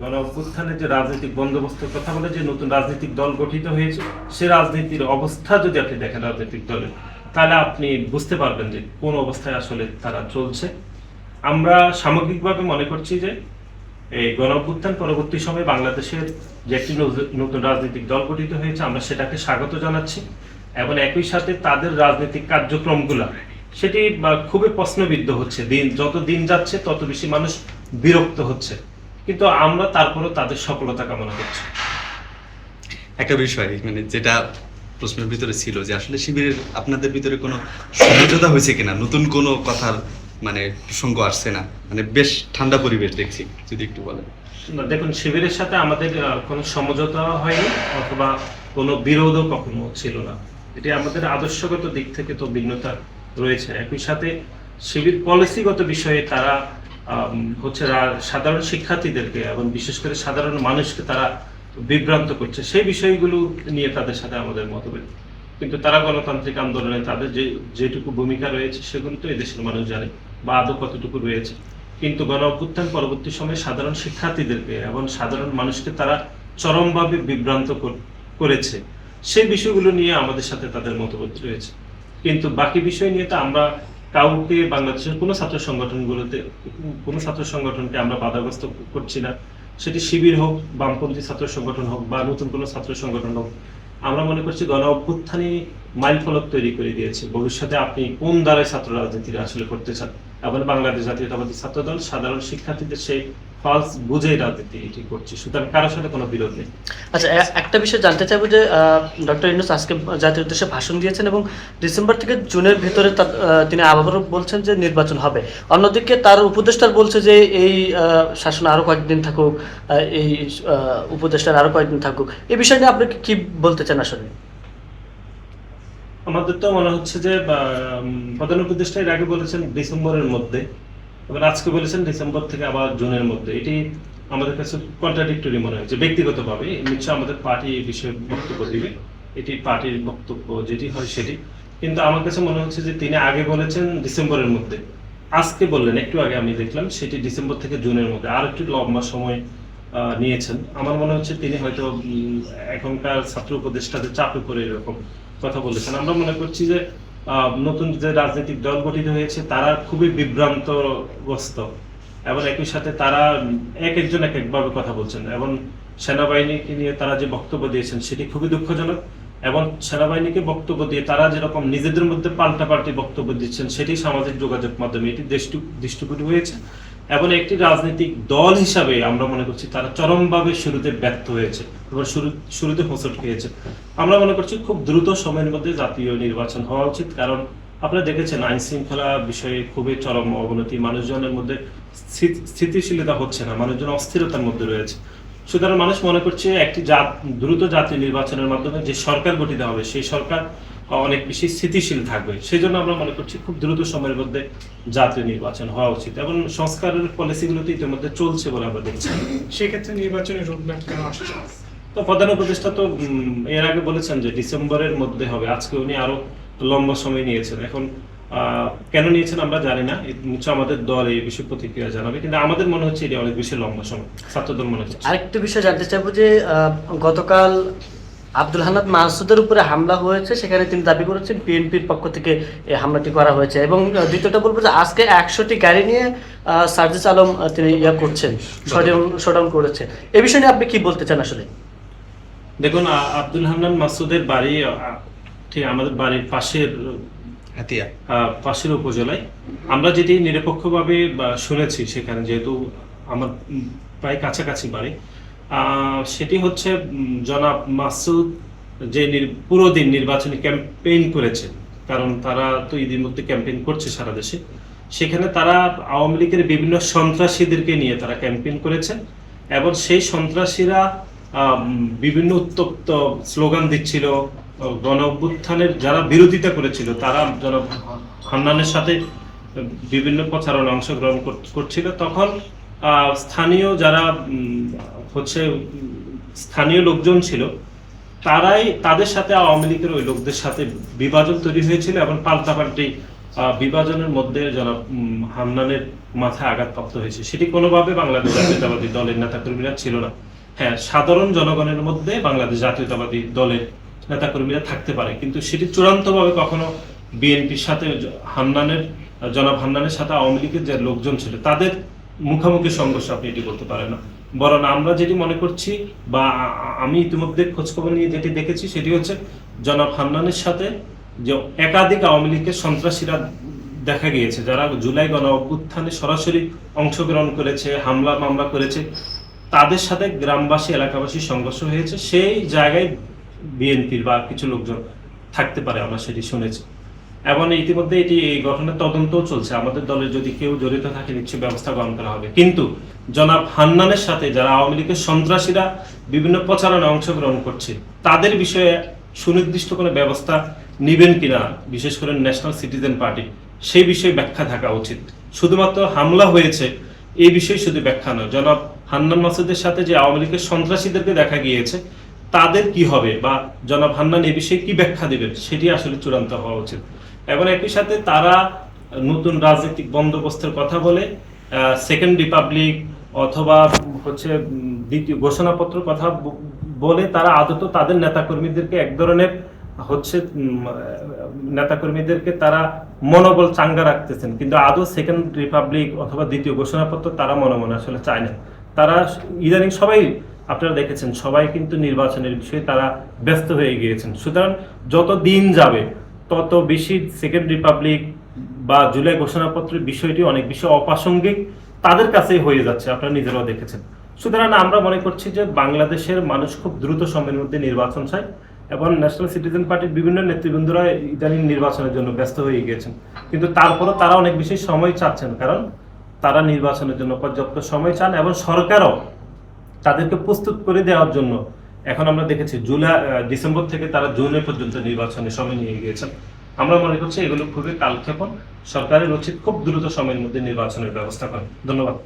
গণ অভ্যুত্থানের যে রাজনৈতিক বন্দোবস্তের কথা বলে, যে নতুন রাজনৈতিক দল গঠিত হয়েছে, সে রাজনীতির অবস্থা যদি আপনি দেখেন, রাজনৈতিক দলের তাহলে আপনি বুঝতে পারবেন যে কোন অবস্থায় আসলে তারা চলছে। আমরা সামগ্রিকভাবে মনে করছি যে এই গণ অভ্যুত্থান পরবর্তী সময়ে বাংলাদেশের যে একটি নতুন রাজনৈতিক দল গঠিত হয়েছে, আমরা সেটাকে স্বাগত জানাচ্ছি এবং একই সাথে তাদের রাজনৈতিক কার্যক্রমগুলো, সেটি খুবই প্রশ্নবিদ্ধ হচ্ছে। দিন, যত দিন যাচ্ছে, তত বেশি মানুষ বিরক্ত হচ্ছে। কিন্তু আমরা তারপরেও তাদের সফলতা কামনা করছি। একটা বিষয় মানে যেটা প্রশ্নের ভিতরে ছিল যে আসলে শিবিরের আপনাদের ভিতরে কোনো সমঝোতা হয়েছে কিনা? নতুন কোনো কথার মানে প্রসঙ্গ আসছে না? মানে বেশ ঠান্ডা পরিবেশ দেখছি যদি একটু বলেন। না, দেখুন শিবিরের সাথে আমাদের কোনো সমঝোতা হয়নি অথবা কোনো বিরোধও কখনো ছিল না। এটি আমাদের আদর্শগত দিক থেকে তো ভিন্নতা রয়েছে। একই সাথে শিবির পলিসিগত বিষয়ে তারা হচ্ছে সাধারণ শিক্ষার্থীদেরকে এবং বিশেষ করে সাধারণ মানুষকে তারা বিভ্রান্ত করছে। সেই বিষয়গুলো নিয়ে তাদের সাথে আমাদের মতভেদ। কিন্তু তারা গণতান্ত্রিক আন্দোলনে তাদের যে, যেটুকু ভূমিকা রয়েছে সেগুলো তো এদেশের মানুষ জানে বা আদৌ কতটুকু রয়েছে। কিন্তু গণ অভ্যুত্থান পরবর্তী সময়ে সাধারণ শিক্ষার্থীদেরকে এবং সাধারণ মানুষকে তারা চরমভাবে বিভ্রান্ত করেছে। সেই বিষয়গুলো নিয়ে আমাদের সাথে তাদের মতভেদ রয়েছে। কিন্তু বাকি বিষয় নিয়ে তো আমরা কাউকে বাংলাদেশের কোনো ছাত্র সংগঠনগুলোতে, কোনো ছাত্র সংগঠনকে আমরা বাধাগ্রস্ত করছি না। সেটি শিবির হোক, বামপন্থী ছাত্র সংগঠন হোক বা নতুন কোনো ছাত্র সংগঠন হোক, আমরা মনে করছি গণ অভ্যুত্থানই মাইল ফলক তৈরি করে দিয়েছে। ভবিষ্যতে আপনি কোন দ্বারাই ছাত্র রাজনীতি আসলে করতে চান? এবং বাংলাদেশ জাতীয়তাবাদী ছাত্র দল সাধারণ শিক্ষার্থীদের সেই ফালস বুঝেই রাজনীতি এটি করছে। সুতরাং কারোর সাথে কোনো বিরোধ নেই। আচ্ছা একটা বিষয় জানতে চাইব যে ডক্টর ইউনুস আজকে জাতির উদ্দেশ্যে ভাষণ দিয়েছেন এবং ডিসেম্বর থেকে জুনের ভিতরে তিনি আবারও বলছেন যে নির্বাচন হবে। অন্যদিকে তার উপদেষ্টার বলছে যে এই শাসন আরও কয়েকদিন থাকুক এই উপদেষ্টার আরও কয়েকদিন থাকুক। এই বিষয় নিয়ে আপনি কি বলতে চান আসলে? আমাদের তো মনে হচ্ছে যে প্রধান উপদেষ্টা এর আগে বলেছেন ডিসেম্বরের মধ্যে। এবার আজকে বলেছেন ডিসেম্বর থেকে আবার জুনের মধ্যে। এটি আমাদের কাছে কন্ট্রাডিক্টরি মনে হচ্ছে ব্যক্তিগতভাবে নিশ্চয় আমাদের পার্টি এই বিষয়ে বক্তব্য দিবে। এটি পার্টির বক্তব্য যেটি হয় সেটি। কিন্তু আমার কাছে মনে হচ্ছে যে তিনি আগে বলেছেন ডিসেম্বরের মধ্যে। আজকে বললেন, একটু আগে আমি দেখলাম, সেটি ডিসেম্বর থেকে জুনের মধ্যে। আর একটু লম্বা সময় নিয়েছেন। আমার মনে হচ্ছে তিনি হয়তো এখনকার ছাত্র উপদেষ্টাদের চাপে পড়ে এরকম। কথা বলেছেন। আমরা মনে করছি যে নতুন যে রাজনৈতিক দল গঠিত হয়েছে, তারা খুবই বিভ্রান্তগ্রস্ত এবং একই সাথে তারা এক একজন এক একভাবে কথা বলছেন এবং সেনাবাহিনীকে নিয়ে তারা যে বক্তব্য দিয়েছেন, সেটি খুবই দুঃখজনক এবং সেনাবাহিনীকে বক্তব্য দিয়ে তারা যেরকম নিজেদের মধ্যে পাল্টাপাল্টি বক্তব্য দিচ্ছেন, সেটি সামাজিক যোগাযোগ মাধ্যমে এটি দৃষ্টি- দৃষ্টিকটু হয়েছে। এবং একটি রাজনৈতিক দল হিসাবে আমরা মনে করছি তারা চরমভাবে শুরুতে ব্যর্থ হয়েছে এবং শুরু, শুরুতে হোঁচট খেয়েছে। আমরা মনে করছি খুব দ্রুত সময়ের মধ্যে জাতীয় নির্বাচন হওয়া উচিত, কারণ আপনারা দেখেছেন আইন শৃঙ্খলা বিষয়ে খুবই চরম অবনতি, মানুষজনের মধ্যে স্থিতিশীলতা হচ্ছে না, মানুষজন অস্থিরতার মধ্যে রয়েছে। সুতরাং মানুষ মনে করছে একটি জাত, দ্রুত জাতীয় নির্বাচনের মাধ্যমে যে সরকার গঠিত হবে, সেই সরকার অনেক বেশি স্থিতিশীল থাকবে। সেই জন্য আমরা মনে করছি খুব দ্রুত সময়ের মধ্যে জাতীয় নির্বাচন হওয়া উচিত এবং সংস্কারের পলিসিগুলো তো ইতিমধ্যে চলছে বলে আমরা দেখছি। সেক্ষেত্রে নির্বাচনের রোডম্যাপ কেন আসছে? তো প্রধান উপদেষ্টা তো এর আগে বলেছেন যে ডিসেম্বরের মধ্যে হবে। আজকে উনি আরও লম্বা সময় নিয়েছেন। এখন আহ, কেন নিয়েছেন আমরা জানি না। নিশ্চয় আমাদের দল এই বিষয়ে প্রতিক্রিয়া জানাবে কিন্তু আমাদের মনে হচ্ছে এটা অনেক বেশি লম্বা সময়। ছাত্রদল মনে হচ্ছে। আরেকটা বিষয় জানতে চাইব যে আহ, গতকাল আব্দুল হানাদ মাহসুদের উপরে হামলা হয়েছে সেখানে তিনি দাবি করেছেন বিএনপির পক্ষ থেকে এই হামলাটি করা হয়েছে। এবং দ্বিতীয়টা বলব যে আজকে একশোটি গাড়ি নিয়ে আহ, সার্জিস আলম তিনি ইয়া করছেন শোডাউন করেছে। এই বিষয় আপনি কি বলতে চান আসলে? দেখুন আব্দুল হান্নান মাসুদের বাড়ি ঠিক আমাদের বাড়ির পাশের হাতিয়া। পাশের উপজেলায়। আমরা যেটি নিরপেক্ষভাবে শুনেছি সেখানে যেহেতু আমার প্রায় কাছাকাছি বাড়ি। সেটি হচ্ছে জনাব মাসুদ যে পুরো দিন নির্বাচনী ক্যাম্পেইন করেছে। কারণ তারা তো ইতিমধ্যে ক্যাম্পেইন করছে সারা দেশে। সেখানে তারা আওয়ামী লীগের বিভিন্ন সন্ত্রাসীদেরকে নিয়ে তারা ক্যাম্পেইন করেছে এবং সেই সন্ত্রাসীরা বিভিন্ন উত্তপ্ত স্লোগান দিচ্ছিল গণ অভ্যুত্থানের যারা বিরোধিতা করেছিল, তারা জনাব হান্নানের সাথে বিভিন্ন প্রচারণে অংশগ্রহণ কর- করছিল। তখন স্থানীয় যারা হচ্ছে স্থানীয় লোকজন ছিল তারাই তাদের সাথে আওয়ামী লীগের ওই লোকদের সাথে বিভাজন তৈরি হয়েছিল এবং পাল্টাপাল্টি বিভাজনের মধ্যে উম, হান্নানের মাথায় আঘাতপ্রাপ্ত হয়েছে। সেটি কোনোভাবে বাংলাদেশ জাতীয়তাবাদী দলের নেতাকর্মীরা ছিল না। হ্যাঁ সাধারণ জনগণের মধ্যে বাংলাদেশ জাতীয়তাবাদী দলের নেতাকর্মীরা থাকতে পারে কিন্তু সেটি চূড়ান্তভাবে কখনো বিএনপির সাথে হান্নানের জনাব হান্নানের সাথে আওয়ামী লীগের যে লোকজন ছিল তাদের মুখোমুখি সংঘর্ষ আপনি এটি করতে পারেন। না বরং আমরা যেটি মনে করছি বা আমি ইতিমধ্যে খোঁজখবর নিয়ে যেটি দেখেছি সেটি হচ্ছে জনাব হান্নানের সাথে যে একাধিক আওয়ামী লীগের সন্ত্রাসীরা দেখা গিয়েছে, যারা জুলাই গণ অভ্যুত্থানে সরাসরি অংশগ্রহণ করেছে, হামলা মামলা করেছে, তাদের সাথে গ্রামবাসী, এলাকাবাসী সংঘর্ষ হয়েছে। সেই জায়গায় বিএনপির বা কিছু লোকজন থাকতে পারে, আমরা সেটি শুনেছি। এবং ইতিমধ্যে এটি এই ঘটনার তদন্তও চলছে। আমাদের দলের যদি কেউ জড়িত থাকে, নিশ্চয়ই ব্যবস্থা গ্রহণ করা হবে। কিন্তু জনাব হান্নানের সাথে যারা আওয়ামী লীগের সন্ত্রাসীরা বিভিন্ন প্রচারণে অংশগ্রহণ করছে, তাদের বিষয়ে সুনির্দিষ্ট কোনো ব্যবস্থা নেবেন কিনা, বিশেষ করে ন্যাশনাল সিটিজেন পার্টি সেই বিষয়ে ব্যাখ্যা থাকা উচিত। শুধুমাত্র হামলা হয়েছে, এই বিষয়ে শুধু ব্যাখ্যা নয়। জনাব হান্নান মাসুদের সাথে যে আওয়ামী লীগের সন্ত্রাসীদেরকে দেখা গিয়েছে তাদের কি হবে বা জনাব হান্নান এ বিষয়ে কি ব্যাখ্যা দেবেন সেটি আসলে চূড়ান্ত হওয়া উচিত। এবং একই সাথে তারা নতুন রাজনৈতিক বন্দোবস্তের কথা বলে সেকেন্ড রিপাবলিক অথবা হচ্ছে দ্বিতীয় ঘোষণাপত্র কথা বলে তারা আদত তাদের নেতাকর্মীদেরকে এক ধরনের হচ্ছে নেতাকর্মীদেরকে তারা মনোবল চাঙ্গা রাখতেছেন। কিন্তু আদৌ সেকেন্ড রিপাবলিক অথবা দ্বিতীয় ঘোষণাপত্র তারা মনে মনে আসলে চায় না। তারা ইদানিং সবাই আপনারা দেখেছেন, সবাই কিন্তু নির্বাচনের বিষয়ে তারা ব্যস্ত হয়ে গিয়েছেন। সুতরাং যত দিন যাবে, তত বেশি সেকেন্ড রিপাবলিক বা জুলাই ঘোষণাপত্রের বিষয়টি অনেক বেশি অপ্রাসঙ্গিক তাদের কাছেই হয়ে যাচ্ছে, আপনারা নিজেরাও দেখেছেন। সুতরাং আমরা মনে করছি যে বাংলাদেশের মানুষ খুব দ্রুত সময়ের মধ্যে নির্বাচন চায় এবং ন্যাশনাল সিটিজেন পার্টির বিভিন্ন নেতৃবৃন্দরা ইদানিং নির্বাচনের জন্য ব্যস্ত হয়ে গিয়েছেন। কিন্তু তারপরও তারা অনেক বেশি সময় চাচ্ছেন, কারণ তারা নির্বাচনের জন্য পর্যাপ্ত সময় চান এবং সরকারও তাদেরকে প্রস্তুত করে দেওয়ার জন্য। এখন আমরা দেখেছি জুলাই ডিসেম্বর থেকে তারা জুনে পর্যন্ত নির্বাচনে সময় নিয়ে গিয়েছেন। আমরা মনে করছি এগুলো খুবই কালক্ষেপণ। সরকারের উচিত খুব দ্রুত সময়ের মধ্যে নির্বাচনের ব্যবস্থা করেন ধন্যবাদ।